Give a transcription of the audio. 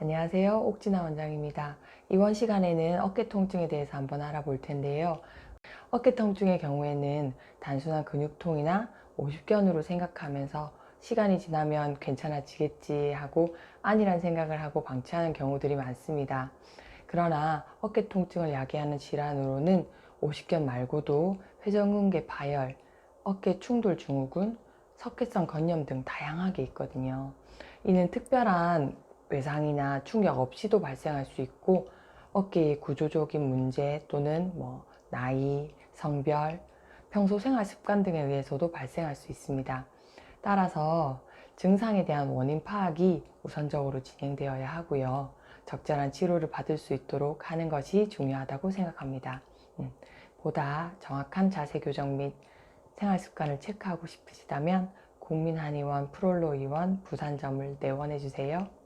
안녕하세요. 옥진아 원장입니다. 이번 시간에는 어깨 통증에 대해서 한번 알아볼 텐데요. 어깨 통증의 경우에는 단순한 근육통이나 오십견으로 생각하면서 시간이 지나면 괜찮아지겠지 하고 아니란 생각을 하고 방치하는 경우들이 많습니다. 그러나 어깨 통증을 야기하는 질환으로는 오십견 말고도 회전근개 파열, 어깨 충돌 증후군, 석회성 건염 등 다양하게 있거든요. 이는 특별한 외상이나 충격 없이도 발생할 수 있고 어깨의 구조적인 문제 또는 뭐 나이, 성별, 평소 생활 습관 등에 의해서도 발생할 수 있습니다. 따라서 증상에 대한 원인 파악이 우선적으로 진행되어야 하고요. 적절한 치료를 받을 수 있도록 하는 것이 중요하다고 생각합니다. 음, 보다 정확한 자세 교정 및 생활 습관을 체크하고 싶으시다면 국민한의원 프롤로 의원 부산점을 내원해 주세요.